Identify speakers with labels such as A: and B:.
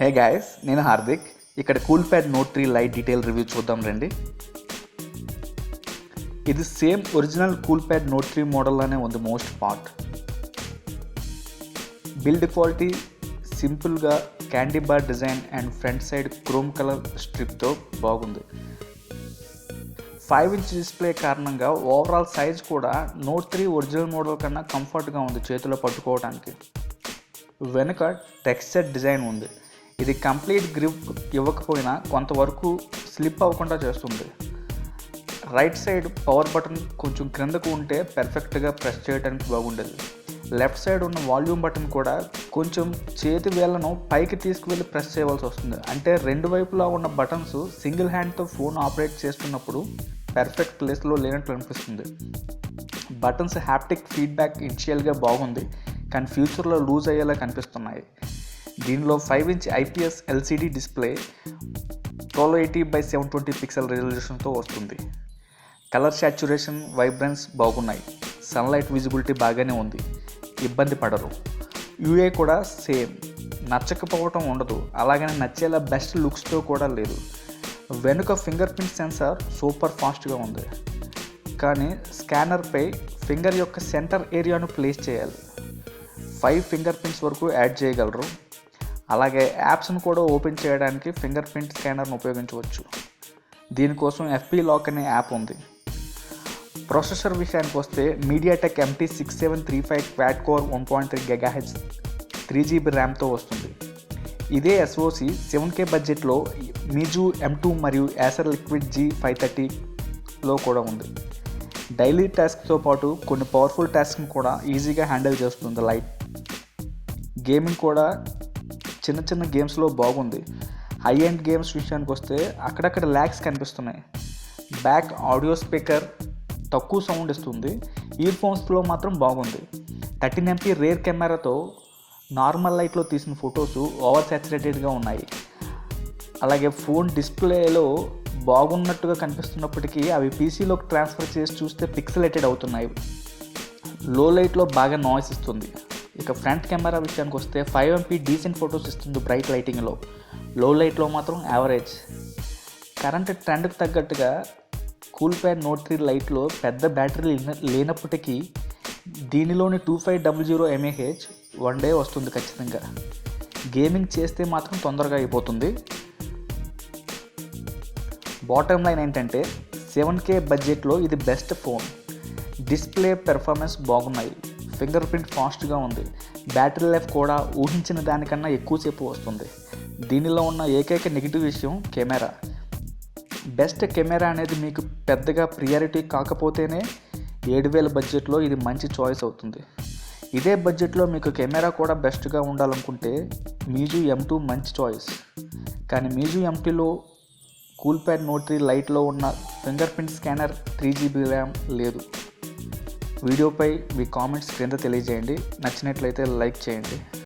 A: Hey guys నేను హార్దిక్. ఇక్కడ Coolpad note three lite detail review చూద్దాం రండి. ఇది same original Coolpad note three మోడల్లోనే ఉంది మోస్ట్ పార్ట్. బిల్డ్ క్వాలిటీ సింపుల్గా candy bar design and front side chrome colour స్ట్రిప్తో బాగుంది. Five inch display కారణంగా overall size కూడా నోట్ త్రీ ఒరిజినల్ మోడల్ కన్నా కంఫర్ట్గా ఉంది చేతిలో పట్టుకోవడానికి వెనుక టెక్స్చర్ డిజైన్ ఉంది. ఇది కంప్లీట్ గ్రిప్ ఇవ్వకపోయినా కొంతవరకు స్లిప్ అవ్వకుండా చేస్తుంది. రైట్ సైడ్ పవర్ బటన్ కొంచెం క్రిందకు ఉంటే పెర్ఫెక్ట్గా ప్రెస్ చేయడానికి బాగుండేది. లెఫ్ట్ సైడ్ ఉన్న వాల్యూమ్ బటన్ కూడా కొంచెం చేతి వేళ్ళను పైకి తీసుకువెళ్ళి ప్రెస్ చేయవలసి వస్తుంది. అంటే రెండు వైపులా ఉన్న బటన్స్ సింగిల్ హ్యాండ్తో ఫోన్ ఆపరేట్ చేస్తున్నప్పుడు పెర్ఫెక్ట్ ప్లేస్లో లేనట్లు అనిపిస్తుంది. బటన్స్ హ్యాప్టిక్ ఫీడ్బ్యాక్ ఇనిషియల్గా బాగుంది. కానీ ఫ్యూచర్లో లూజ్ అయ్యేలా కనిపిస్తున్నాయి. దీనిలో five inch IPS LCD display twelve eighty by seven twenty pixel రెజల్యూషన్తో వస్తుంది. కలర్ శాచ్యురేషన్ వైబ్రెన్స్ బాగున్నాయి. సన్లైట్ విజిబిలిటీ బాగానే ఉంది. ఇబ్బంది పడరు. యూఏ కూడా సేమ్ నచ్చకపోవటం ఉండదు. అలాగనే నచ్చేలా బెస్ట్ లుక్స్తో కూడా లేదు. వెనుక ఫింగర్ ప్రింట్ సెన్సార్ సూపర్ ఫాస్ట్గా ఉంది. కానీ స్కానర్పై ఫింగర్ యొక్క సెంటర్ ఏరియాను ప్లేస్ చేయాలి. ఫైవ్ ఫింగర్ ప్రింట్స్ వరకు యాడ్ చేయగలరు. అలాగే యాప్స్ను కూడా ఓపెన్ చేయడానికి ఫింగర్ ప్రింట్ స్కానర్ను ఉపయోగించవచ్చు. దీనికోసం ఎఫ్పి లాక్ అనే యాప్ ఉంది. ప్రాసెసర్ విషయానికి వస్తే MediaTek MT six seven three five quad core one point three GHz three GB ర్యామ్తో వస్తుంది. ఇదే ఎస్ఓసి సెవెన్ కే బడ్జెట్లో మీజు ఎం టూ మరియు యాసర్ లిక్విడ్ జీ ఫైవ్ థర్టీలో కూడా ఉంది. డైలీ టాస్క్తో పాటు కొన్ని పవర్ఫుల్ టాస్క్ని కూడా ఈజీగా హ్యాండిల్ చేస్తుంది లైట్ గేమింగ్ కూడా చిన్న చిన్న గేమ్స్లో బాగుంది. హై ఎండ్ గేమ్స్ విషయానికి వస్తే అక్కడక్కడ ల్యాక్స్ కనిపిస్తున్నాయి. బ్యాక్ ఆడియో స్పీకర్ తక్కువ సౌండ్ ఇస్తుంది. ఇయర్ ఫోన్స్లో మాత్రం బాగుంది. థర్టీన్ ఎంపీ రేర్ కెమెరాతో నార్మల్ లైట్లో తీసిన ఫొటోస్ ఓవర్ సాచురేటెడ్గా ఉన్నాయి. అలాగే ఫోన్ డిస్ప్లేలో బాగున్నట్టుగా కనిపిస్తున్నప్పటికీ అవి పీసీలోకి ట్రాన్స్ఫర్ చేసి చూస్తే పిక్సలేటెడ్ అవుతున్నాయి. లో లైట్లో బాగా నాయిస్ ఇస్తుంది. ఇక ఫ్రంట్ కెమెరా విషయానికి వస్తే ఫైవ్ ఎంపీ డీసెంట్ ఫొటోస్ ఇస్తుంది బ్రైట్ లైటింగ్లో. లో లైట్లో మాత్రం యావరేజ్. కరెంట్ ట్రెండ్కి తగ్గట్టుగా కూల్ ప్యాడ్ నోట్ త్రీ లైట్లో పెద్ద బ్యాటరీ లేనప్పటికీ దీనిలోని two five double zero mAh one day వస్తుంది ఖచ్చితంగా. గేమింగ్ చేస్తే మాత్రం తొందరగా అయిపోతుంది. బాటమ్ లైన్ ఏంటంటే సెవెన్ కే బడ్జెట్లో ఇది బెస్ట్ ఫోన్. డిస్ప్లే పెర్ఫార్మెన్స్ బాగున్నాయి. ఫింగర్ ప్రింట్ ఫాస్ట్గా ఉంది. బ్యాటరీ లైఫ్ కూడా ఊహించిన దానికన్నా ఎక్కువసేపు వస్తుంది. దీనిలో ఉన్న ఏకైక నెగిటివ్ విషయం కెమెరా. బెస్ట్ కెమెరా అనేది మీకు పెద్దగా ప్రియారిటీ కాకపోతేనే ఏడు వేల బడ్జెట్లో ఇది మంచి చాయిస్ అవుతుంది. ఇదే బడ్జెట్లో మీకు కెమెరా కూడా బెస్ట్గా ఉండాలనుకుంటే మీజు ఎం టూ మంచి చాయిస్. కానీ మీజు ఎంటీలో కూల్ ప్యాడ్ నోట్ త్రీ లైట్లో ఉన్న finger print scanner three GB RAM లేదు. వీడియోపై మీ కామెంట్స్ క్రింద తెలియజేయండి. నచ్చినట్లయితే లైక్ చేయండి.